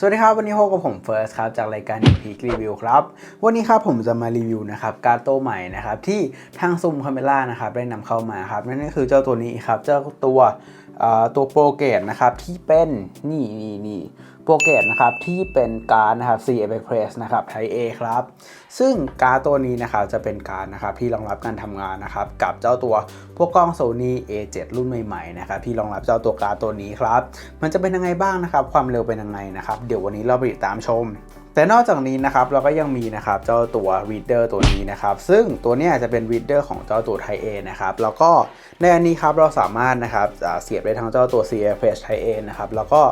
สวัสดีครับ วันนี้พบกับผมเฟิร์สครับ จากรายการ Peak Review ครับ วันนี้ครับผมจะมารีวิวนะครับการ์ดตัวใหม่นะครับที่ทางซูมคาเมล่านะครับได้นำเข้ามาครับ นั่นก็คือเจ้าตัวนี้ครับ เจ้าตัวตัวโปรเกตนะครับที่เป็นนี่นี่นี่ โปรเกตนะครับที่เป็นการนะครับ C Express นะครับ Type A ครับ ซึ่งการตัวนี้นะครับจะเป็นการนะครับที่รองรับการทำงานนะครับกับเจ้าตัวพวกกล้อง Sony A7 รุ่นใหม่ๆนะครับที่รองรับเจ้าตัวการตัวนี้ครับ มันจะเป็นยังไงบ้างนะครับ ความเร็วเป็นยังไงนะครับเดี๋ยววันนี้เราไปติดตามชมแต่นอกจากนี้นะครับเราก็ยังมีนะครับเจ้าตัว reader ตัวนี้นะครับ ซึ่งตัวนี้จะเป็น reader ของเจ้าตัว Type A นะครับแล้วก็ในอันนี้ครับเราสามารถนะครับเสียบได้ทั้งเจ้าตัว CFS Type A นะครับแล้วก็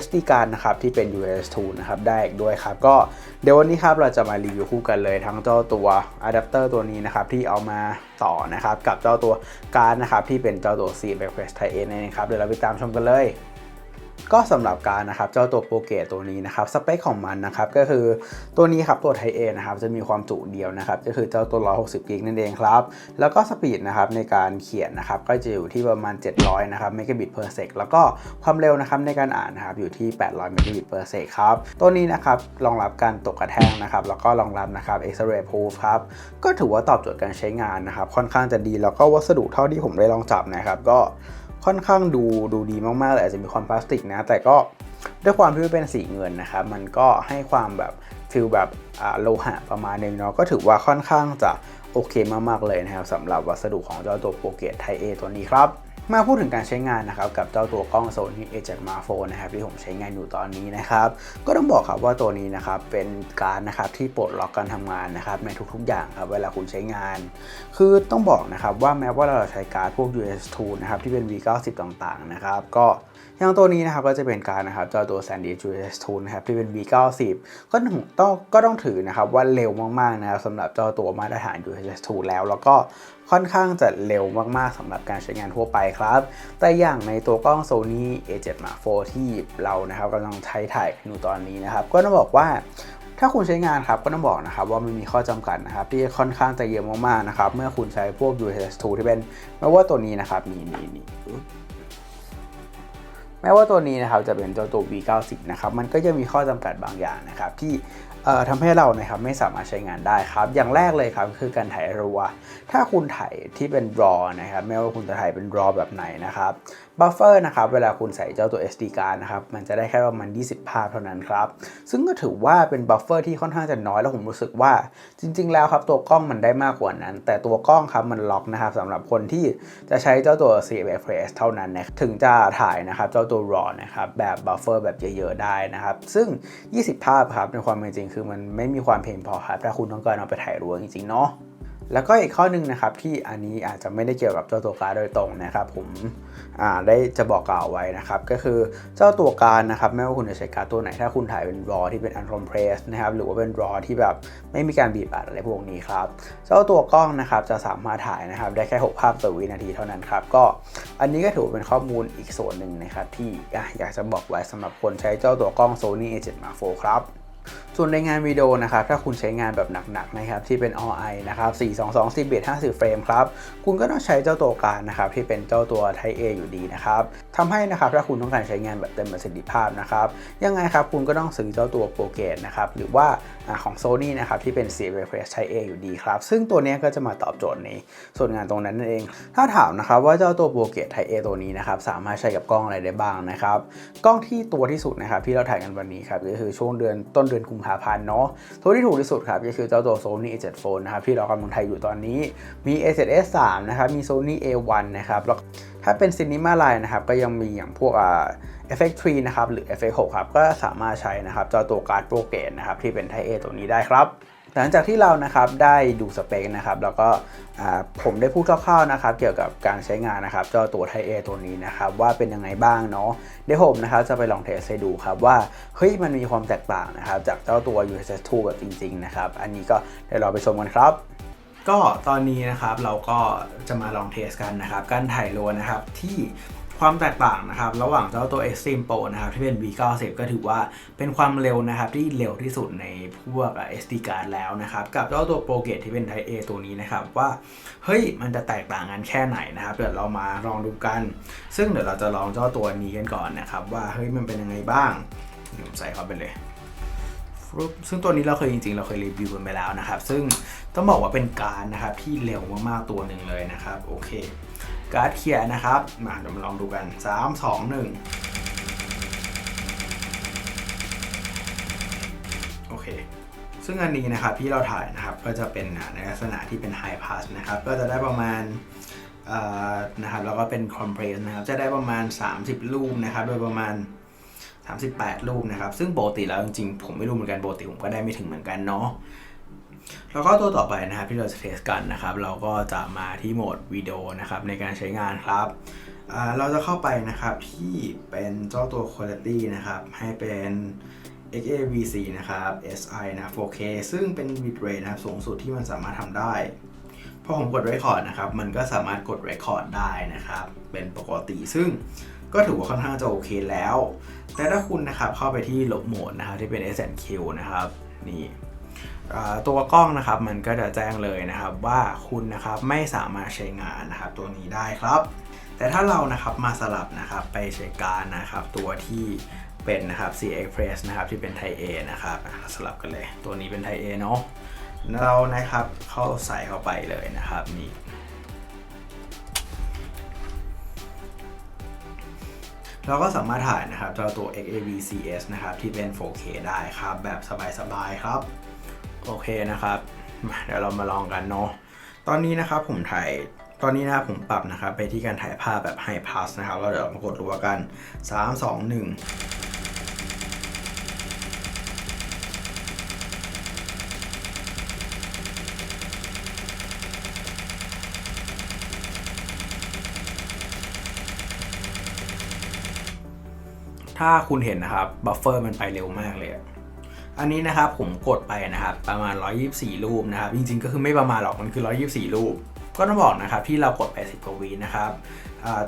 SD card นะครับที่เป็น US2 นะครับได้อีกด้วยครับ ก็เดี๋ยววันนี้ครับเราจะมารีวิวคู่กันเลยทั้งเจ้าตัวอะแดปเตอร์ตัวนี้นะครับที่เอามาต่อนะครับกับเจ้าตัวการ์ดนะครับที่เป็นเจ้าตัว CFS Type A นั่นเองครับเดี๋ยวเราไปตามชมกันเลย ก็สำหรับการนะครับเจ้าตัวโปรเกตตัวนี้นะครับสเปคของมันนะครับก็คือตัวนี้ครับตัวไทเอนะครับจะมีความจุเดียวนะครับก็คือเจ้าตัว 160กิกนั่นเองครับแล้วก็สปีดนะครับในการเขียนนะครับก็จะอยู่ที่ประมาณ 700นะครับเมกะบิต per sec แล้วก็ความเร็วนะครับในการอ่านนะครับอยู่ที่ 800เมกะบิต per sec ครับตัวนี้นะครับรองรับการตกกระแทกนะครับแล้วก็รองรับนะครับ X-ray proof ครับก็ถือว่าตอบโจทย์การใช้งานนะครับค่อนข้างจะดีแล้วก็วัสดุเท่าที่ผมได้ลองจับนะครับก็ ค่อนข้างดูดูดีมากๆเลยอาจจะมีความพลาสติกนะ แต่ก็ด้วยความที่เป็นสีเงินนะครับมันก็ให้ความแบบฟิลแบบโลหะประมาณนึงเนาะก็ถือว่าค่อนข้างจะโอเคมากๆเลยนะครับสำหรับวัสดุของเจ้าตัวโปรเกตไทเอตัวนี้ครับ มาพูดถึงการใช้งานนะครับกับเจ้าตัวกล้อง Sony A7 Mark IV นะครับที่ผมใช้งานอยู่ตอนนี้นะครับก็ต้องบอกครับว่าตัวนี้นะครับเป็นการนะครับที่ปลดล็อกการทำงานนะครับในทุกๆ อย่างครับเวลาคุณใช้งาน คือต้องบอกนะครับว่าแม้ว่าเราจะใช้การ์ดพวก US2 นะครับที่เป็น V90 ต่างๆนะครับก็อย่างตัวนี้นะครับก็จะเป็นการนะครับเจ้าตัว SanDisk US2 นะครับที่เป็น V90 ก็ต้องต้องก็ต้องถือนะครับว่าเร็วมากๆนะครับสำหรับเจ้าตัวมาตรฐาน US2 แล้ว แล้วก็ ค่อนข้างจะเร็วมากๆสำหรับการใช้งานทั่วไปครับ แต่อย่างในตัวกล้อง Sony A7 Mark IV ที่เรานะครับกำลังใช้ถ่ายอยู่ตอนนี้นะครับ ก็ต้องบอกว่าถ้าคุณใช้งานครับก็ต้องบอกนะครับว่ามันมีข้อจำกัดนะครับที่ค่อนข้างจะเยอะมากๆนะครับเมื่อคุณใช้พวก US2 ที่เป็นไม่ว่าตัวนี้นะครับนี่นี่นี่แม้ว่าตัวนี้นะครับจะเป็นเจ้าตัว V90 นะครับมันก็จะมีข้อจำกัดบางอย่างนะครับที่ ทำให้เรานะครับไม่สามารถใช้งานได้ครับ อย่างแรกเลยครับคือการถ่ายรัว ถ้าคุณถ่ายที่เป็น RAW นะครับ ไม่ว่าคุณจะถ่ายเป็น RAW แบบไหนนะครับบัฟเฟอร์นะครับเวลาคุณใส่เจ้าตัว SD card นะครับมันจะได้แค่ประมาณ 20 ภาพเท่านั้นครับ ซึ่งก็ถือว่าเป็นบัฟเฟอร์ที่ค่อนข้างจะน้อยแล้วผมรู้สึกว่าจริง ๆ แล้วครับตัวกล้องมันได้มากกว่านั้น แต่ตัวกล้องครับมันล็อกนะครับสำหรับคนที่จะใช้เจ้าตัว CFS เท่านั้นนะถึงจะถ่ายนะครับเจ้าตัว RAW นะครับแบบบัฟเฟอร์แบบเยอะๆได้นะครับซึ่ง 20 ภาพครับในความเป็นจริงคือมันไม่มีความเพียงพอครับถ้าคุณต้องการเอาไปถ่ายรัวจริงๆเนาะ แล้วก็อีกข้อหนึ่งนะครับที่อันนี้อาจจะไม่ได้เกี่ยวกับเจ้าตัวการโดยตรงนะครับ ผมได้จะบอกกล่าวไว้นะครับ ก็คือเจ้าตัวการนะครับไม่ว่าคุณจะใช้การตัวไหนถ้าคุณถ่ายเป็นรอที่เป็น uncompress นะครับหรือว่าเป็นรอที่แบบไม่มีการบีบอัดอะไรพวกนี้ครับเจ้าตัวกล้องนะครับจะสามารถถ่ายนะครับได้แค่ 6 ภาพต่อวินาทีเท่านั้นครับก็อันนี้ก็ถือเป็นข้อมูลอีกส่วนหนึ่งนะครับที่อยากจะบอกไว้สำหรับคนใช้เจ้าตัวกล้อง Sony A7 Mark IV ครับ ส่วนในงานวิดีโอนะครับถ้าคุณใช้งานแบบหนักๆนะครับที่เป็น All i นะครับ422 10 50 เฟรมครับคุณก็ต้องใช้เจ้าตัวการนะครับที่เป็นเจ้าตัว Type A อยู่ดีนะครับทำให้นะครับถ้าคุณต้องการใช้งานแบบเต็มประสิทธิภาพนะครับยังไงครับคุณก็ต้องซื้อเจ้าตัวโปรเกตนะครับหรือว่าของ Sony นะครับที่เป็น CFS Type A อยู่ดีครับ ซึ่งตัวนี้ก็จะมาตอบโจทย์ในส่วนงานตรงนั้นนั่นเอง ถ้าถามนะครับว่าเจ้าตัวโปรเกต Type A ตัวนี้นะครับสามารถใช้กับกล้องอะไรได้บ้างนะครับ กล้องที่ตัวที่สุดนะครับที่เราถ่ายกันวันนี้ครับก็คือช่วงเดือนต้นเดือนกุมภาพันธ์เนาะตัวที่ถูกที่สุดครับก็คือเจ้าตัว Sony A7 Phone นะครับที่เรากำลังถ่ายอยู่ตอนนี้มี A7S3 นะครับมี Sony A1 นะครับแล้ว ถ้าเป็น Cinema Line นะครับก็ยังมีอย่างพวกอ่า Effect 3นะครับหรือ Effect 6ครับก็สามารถใช้นะครับเจ้าตัวการ์ดโปรเกตนะครับที่เป็น Type A ตัวนี้ได้ครับหลังจากที่เรานะครับได้ดูสเปคนะครับแล้วก็ผมได้พูดคร่าวๆนะครับเกี่ยวกับการใช้งานนะครับเจ้าตัว Type A ตัวนี้นะครับว่าเป็นยังไงบ้างเนาะเดี๋ยวผมนะครับจะไปลองเทสให้ดูครับว่าเฮ้ยมันมีความแตกต่างนะครับจากเจ้าตัว USS 2 แบบจริงๆนะครับอันนี้ก็เดี๋ยวเราไปชมกันครับ ก็ตอนนี้นะครับเราก็จะมาลองเทสกันนะครับการถ่ายโลนะครับที่ความแตกต่างนะครับระหว่างเจ้าตัว Extreme Pro นะครับที่เป็น V90 ก็ถือว่าเป็นความเร็วนะครับที่เร็วที่สุดในพวก SD card แล้วนะครับกับเจ้าตัว Pro Gate ที่เป็น Type A ตัวนี้นะครับว่าเฮ้ยมันจะแตกต่างกันแค่ไหนนะครับเดี๋ยวเรามาลองดูกัน ซึ่งเดี๋ยวเราจะลองเจ้าตัวนี้กันก่อนนะครับว่าเฮ้ยมันเป็นยังไงบ้างผมใส่เข้าไปเลยซึ่งตัวนี้เราเคยจริงๆ เราเคยรีวิวกันไปแล้วนะครับ ซึ่ง ต้องบอกว่าเป็นการนะครับที่เร็วมากๆตัวหนึ่งเลยนะครับ โอเค การ์ดเคลียร์นะครับ มาเดี๋ยวมาลองดูกัน 3 2 1 โอเค ซึ่งอันนี้นะครับที่เราถ่ายนะครับก็จะเป็นในลักษณะที่เป็น High Pass นะครับ ก็จะได้ประมาณนะครับแล้วก็เป็น Compress นะครับ จะได้ประมาณ 30 รูปนะครับ โดยประมาณ 38 รูปนะครับ ซึ่งปกติแล้วจริงๆ ผมไม่รู้เหมือนกันปกติผมก็ได้ไม่ถึงเหมือนกันเนาะ แล้วก็ตัวต่อไปนะครับที่เราจะเทสกันนะครับ เราก็จะมาที่โหมดวิดีโอนะครับในการใช้งานครับเราจะเข้าไปนะครับที่เป็นเจ้าตัว Quality นะครับ ให้เป็น XAVC นะครับ SI นะ 4K ซึ่งเป็น bitrate นะครับสูงสุดที่มันสามารถทำได้พอผมกด record นะครับ มันก็สามารถกด record ได้นะครับ เป็นปกติ ซึ่งก็ถือว่าค่อนข้างจะโอเคแล้ว แต่ถ้าคุณนะครับเข้าไปที่ลบโหมดนะครับที่เป็น s n q นะครับ นี่ ตัวกล้องนะครับมันก็จะแจ้งเลยนะครับว่าคุณนะครับไม่สามารถใช้งานนะครับตัวนี้ได้ครับ แต่ถ้าเรานะครับมาสลับนะครับไปใช้การนะครับตัวที่เป็นนะครับ C Express นะครับที่เป็น Type A นะครับสลับกันเลยตัวนี้เป็น Type A เนาะเรานะครับเข้าใส่เข้าไปเลยนะครับนี่เราก็สามารถถ่ายนะครับเจ้าตัว XAVCS นะครับที่เป็น 4K ได้ครับแบบสบายๆครับ โอเคนะครับเดี๋ยวเรามาลองกันเนาะตอนนี้นะครับผมถ่ายตอนนี้นะผมปรับนะครับไปที่การถ่ายภาพแบบ High Pass นะครับแล้วเดี๋ยวมากดรัวกัน 3 2 1ถ้าคุณเห็นนะครับ บัฟเฟอร์มันไปเร็วมากเลย อันนี้นะครับผมกดไปนะครับประมาณ 124 รูปนะครับ จริงๆ ก็คือไม่ประมาณหรอกมันคือ 124 รูป ก็ต้องบอกนะครับที่เรากดไป 10 กว่าวินะครับ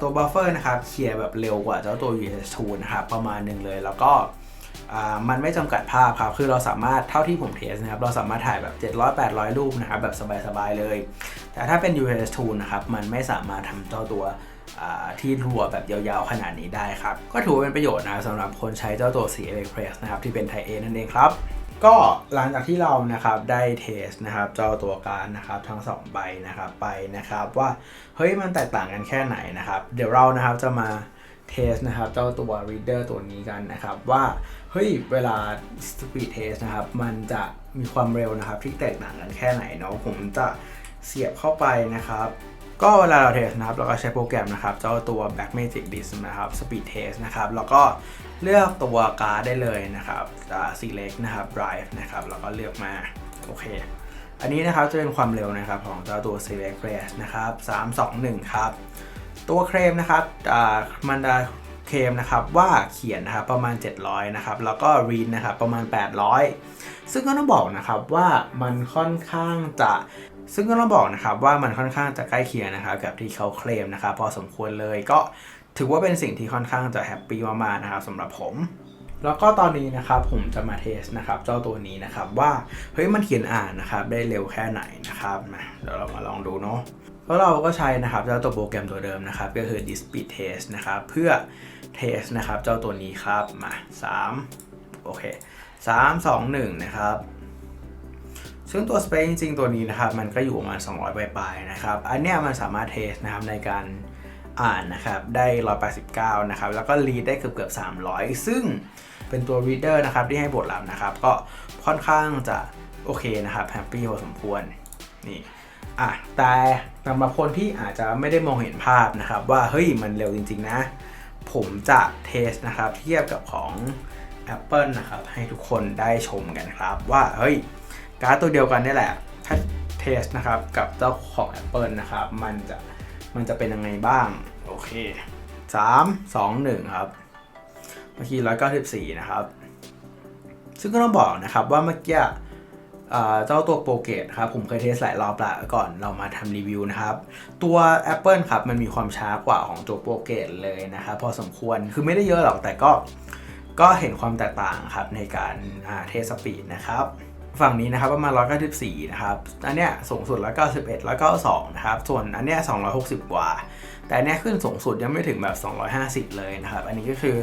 ตัวบัฟเฟอร์นะครับเคลียร์แบบเร็วกว่าเจ้าตัว VS2 นะครับประมาณหนึ่งเลย แล้วก็มันไม่จำกัดภาพครับ คือเราสามารถเท่าที่ผมเทสนะครับ เราสามารถถ่ายแบบ 700 800 รูปนะครับ แบบสบายๆเลย แต่ถ้าเป็น US2 นะครับ มันไม่สามารถทำเจ้าตัว ที่รัวแบบยาวๆ ขนาดนี้ได้ครับ ก็ถือว่าเป็นประโยชน์นะสำหรับคนใช้เจ้าตัว C Express นะครับ ที่เป็น Type A นั่นเองครับ ก็หลังจากที่เรานะครับได้เทสนะครับเจ้าตัวการดนะครับทั้ง 2 ใบนะครับไปนะครับว่าเฮ้ยมันแตกต่างกันแค่ไหนนะครับ เดี๋ยวเรานะครับจะมาเทสนะครับเจ้าตัว reader ตัวนี้กันนะครับว่าเฮ้ยเวลา speed test นะครับมันจะมีความเร็วนะครับที่แตกต่างกันแค่ไหนเนาะผมจะเสียบเข้าไปนะครับ ก็เวลาเราเทสนะครับ เราก็ใช้โปรแกรมนะครับ เจ้าตัว Back Magic Disk นะครับ Speed Test นะครับ แล้วก็เลือกตัวการ์ดได้เลยนะครับจะ select นะครับ drive นะครับ แล้วก็เลือกมา โอเค อันนี้นะครับจะเป็นความเร็วนะครับของเจ้าตัว Select Press นะครับ 3 2 1 ครับ ตัวเคลมนะครับมันจะเคลมนะครับว่าเขียนนะครับประมาณ 700 นะครับ แล้วก็ read นะครับประมาณ 800 ซึ่งก็ต้องบอกนะครับว่ามันค่อนข้างจะ ซึ่งก็ต้องบอกนะครับว่ามันค่อนข้างจะใกล้เคียงนะครับกับที่เขาเคลมนะครับพอสมควรเลยก็ถือว่าเป็นสิ่งที่ค่อนข้างจะแฮปปี้มากๆนะครับสำหรับผมแล้วก็ตอนนี้นะครับผมจะมาเทสนะครับเจ้าตัวนี้นะครับว่าเฮ้ยมันเขียนอ่านนะครับได้เร็วแค่ไหนนะครับมาเดี๋ยวเรามาลองดูเนาะแล้วเราก็ใช้นะครับเจ้าตัวโปรแกรมตัวเดิมนะครับก็คือ Dispeed Test นะครับเพื่อเทสนะครับเจ้าตัวนี้ครับมา 3 โอเค 3 2 1 นะครับ ซึ่งตัวสเปคจริงๆ ตัวนี้นะครับ มันก็อยู่ประมาณ 200ปลายๆนะครับ อันเนี้ยมันสามารถเทสนะครับในการอ่านนะครับ ได้ 189 นะครับ แล้วก็รีดได้เกือบเกือบ300 ซึ่งเป็นตัว reader นะครับที่ให้บทลับนะครับ ก็ค่อนข้างจะโอเคนะครับแฮปปี้พอสมควรนี่อะแต่สำหรับคนที่อาจจะไม่ได้มองเห็นภาพนะครับ ว่าเฮ้ยมันเร็วจริงๆนะ ผมจะเทสนะครับเทียบกับของ Apple นะครับให้ทุกคนได้ชมกันครับว่าเฮ้ย การ์ดตัวเดียวกันนี่แหละถ้าเทสนะครับกับเจ้าของ Apple นะครับมันจะมันจะเป็นยังไงบ้าง โอเค 3 2 1 ครับ เมื่อกี้194 นะครับ ซึ่งก็ต้องบอกนะครับว่าเมื่อกี้เอ่อเจ้าตัวโปรเกตครับผมเคยเทสหลายรอบละก่อนเรามาทำรีวิวนะครับ ตัว Apple ครับมันมีความช้ากว่าของตัวโปรเกตเลยนะครับพอสมควรคือไม่ได้เยอะหรอกแต่ก็ก็เห็นความแตกต่างครับในการอ่าเทสสปีดนะครับ ฝั่งนี้นะครับประมาณ 194 นะครับ อันเนี้ยสูงสุด 191 192นะครับ ส่วนอันเนี้ย260 กว่า แต่อันเนี้ยขึ้นสูงสุดยังไม่ถึงแบบ 250 เลยนะครับ อันนี้ก็คือ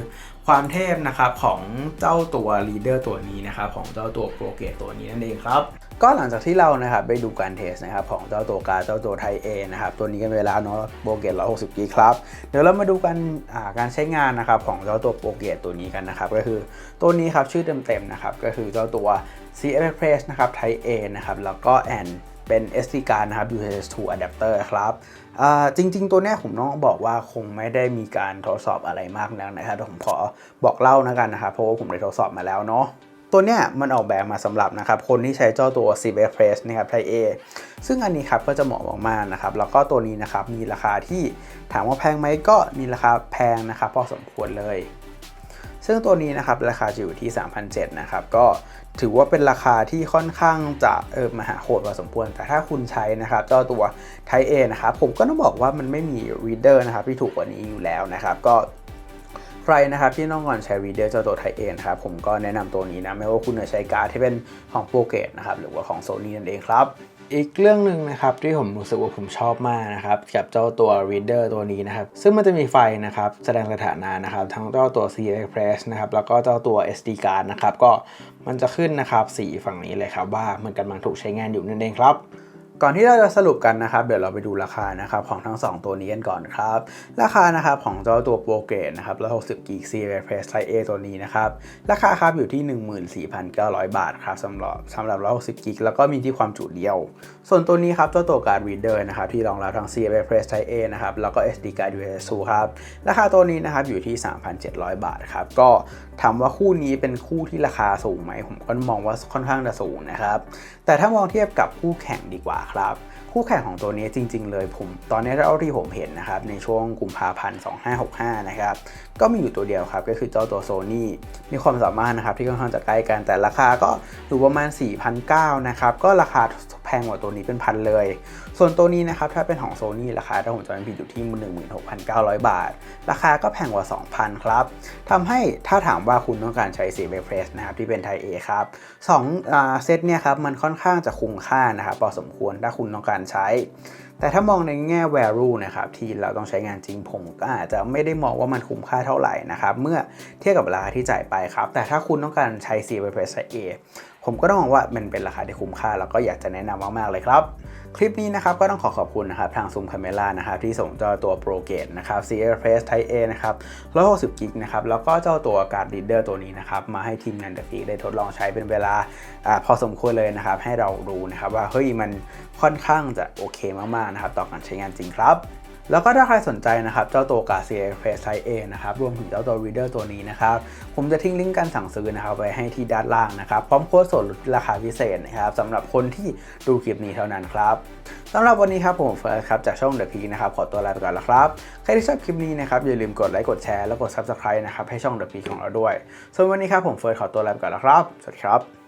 ความเทพนะครับของเจ้าตัว Leader ตัวนี้นะครับของเจ้าตัว Pro g a t e ตัวนี้นั่นเองครับก็หลังจากที่เรานะครับไปดูการเทสนะครับของเจ้าตัวการเจ้าตัวไทเอนะครับตัวนี้กันเวลาเนาะโปรเกต160กิกครับเดี๋ยวเรามาดูกันการใช้งานนะครับของเจ้าตัวโปรเกตตัวนี้กันนะครับก็คือตัวนี้ครับชื่อเต็มๆนะครับก็คือเจ้าตัว CF Express นะครับ Type A นะครับแล้วก็ and เป็น SD card นะครับ UHS-2 adapter ครับจริง ๆ ตัวนี้ผมต้องบอกว่าคงไม่ได้มีการทดสอบอะไรมากนักนะครับผมขอบอกเล่านะกันนะครับเพราะว่าผมได้ทดสอบมาแล้วเนาะตัวเนี้ยมันออกแบบมาสำหรับนะครับคนที่ใช้เจ้าตัว c b f Press นะครับ Type A ซึ่งอันนี้ครับก็จะเหมาะมากๆนะครับแล้วก็ตัวนี้นะครับมีราคาที่ถามว่าแพงไหมก็มีราคาแพงนะครับพอสมควรเลย ซึ่งตัวนี้นะครับราคาจะอยู่ที่ 3,007นะครับก็ถือว่าเป็นราคาที่ค่อนข้างจะเออมหาโหดพอสมควร แต่ถ้าคุณใช้นะครับเจ้าตัว Type A นะครับผมก็ต้องบอกว่ามันไม่มี reader นะครับที่ถูกกว่านี้อยู่แล้วนะครับก็ ใครนะครับที่ต้องการใช้วีเดียเจ้าตัวไทยเองครับผมก็แนะนำตัวนี้นะไม่ว่าคุณจะใช้การ์ดที่เป็นของโปรเกตนะครับหรือว่าของโซนี่นั่นเองครับอีกเรื่องหนึ่งนะครับที่ผมรู้สึกว่าผมชอบมากนะครับกับเจ้าตัว Reader ตัวนี้นะครับซึ่งมันจะมีไฟนะครับแสดงสถานะนะครับทั้งเจ้าตัว C Express นะครับแล้วก็เจ้าตัว SD card นะครับก็มันจะขึ้นนะครับสีฝั่งนี้เลยครับว่ามันกำลังถูกใช้งานอยู่นั่นเองครับ ก่อนที่เราจะสรุปกันนะครับ เดี๋ยวเราไปดูราคานะครับของทั้ง 2 ตัวนี้กันก่อนครับ ราคานะครับของเจ้าตัวโปรเกตนะครับ160 g b C Express Type A ตัวนี้นะครับ ราคาครับอยู่ที่ 14,900 บาทครับสำหรับสำหรับ160 g b แล้วก็มีที่ความจุเดียว ส่วนตัวนี้ครับเจ้าตัวการ์ด Reader นะครับที่รองรับทั้ง C Express Type A นะครับแล้วก็ SD card USB ครับราคาตัวนี้นะครับอยู่ที่ 3,700 บาทครับก็ถามว่าคู่นี้เป็นคู่ที่ราคาสูงไหมผมก็มองว่าค่อนข้างจะสูงนะครับแต่ถ้ามองเทียบกับคู่แข่งดีกว่าครับคู่แข่งของตัวนี้จริง ๆ เลยผมตอนนี้เท่าที่ผมเห็นนะครับในช่วงกุมภาพันธ์ 2565 นะครับก็มีอยู่ตัวเดียวครับก็คือเจ้าตัวโซนี่มีความสามารถนะครับที่ค่อนข้างจะใกล้กันแต่ราคาก็อยู่ประมาณ 4,900 นะครับก็ราคา งกว่าตัวนี้เป็นพันเลย ส่วนตัวนี้นะครับถ้าเป็นของโซนี่ราคาถ้าผมจำไม่ผิดอยู่ที่ 16,900 บาท ราคาก็แพงกว่า 2,000 ครับทำให้ถ้าถามว่าคุณต้องการใช้สีเบฟเฟสนะครับที่เป็นไทเอครับสองเซตเนี่ยครับมันค่อนข้างจะคุ้มค่านะครับพอสมควรถ้าคุณต้องการใช้ แต่ถ้ามองในแง่ value นะครับที่เราต้องใช้งานจริงผมก็อาจจะไม่ได้มองว่ามันคุ้มค่าเท่าไหร่นะครับเมื่อเทียบกับราคาที่จ่ายไปครับแต่ถ้าคุณต้องการใช้สีเบฟเฟสเอ ผมก็ต้องมองว่ามันเป็นราคาที่คุ้มค่า แล้วก็อยากจะแนะนำมากๆเลยครับ คลิปนี้นะครับก็ต้องขอขอบคุณนะครับทางซูมคาเมล่านะครับที่ส่งเจ้าตัว Pro g a t e นะครับ c r p r e s s Type A นะครับ160กิกนะครับแล้วก็เจ้าตัวการ์ด Reader ตัวนี้นะครับมาให้ทีมงานเดอะฟีได้ทดลองใช้เป็นเวลาอาพอสมควรเลยนะครับให้เราดูนะครับว่าเฮ้ยมันค่อนข้างจะโอเคมากๆนะครับต่อการใช้งานจริงครับ แล้วก็ถ้าใครสนใจนะครับ เจ้าตัว g a r c i a Express Type A นะครับรวมถึงเจ้าตัว Reader ตัวนี้นะครับ ผมจะทิ้งลิงก์การสั่งซื้อนะครับไว้ให้ที่ด้านล่างนะครับ พร้อมโค้ดส่วนลดราคาพิเศษนะครับสำหรับคนที่ดูคลิปนี้เท่านั้นครับสำหรับวันนี้ครับผมเฟิร์สครับจากช่อง The Peak นะครับขอตัวลาไปก่อนแล้วครับ ใครที่ชอบคลิปนี้นะครับอย่าลืมกดไลค์กดแชร์แล้วกด Subscribe นะครับให้ช่อง The Peak ของเราด้วยส่วนวันนี้ครับผมเฟิร์สขอตัวลาไปก่อนแล้วครับสวัสดีครับ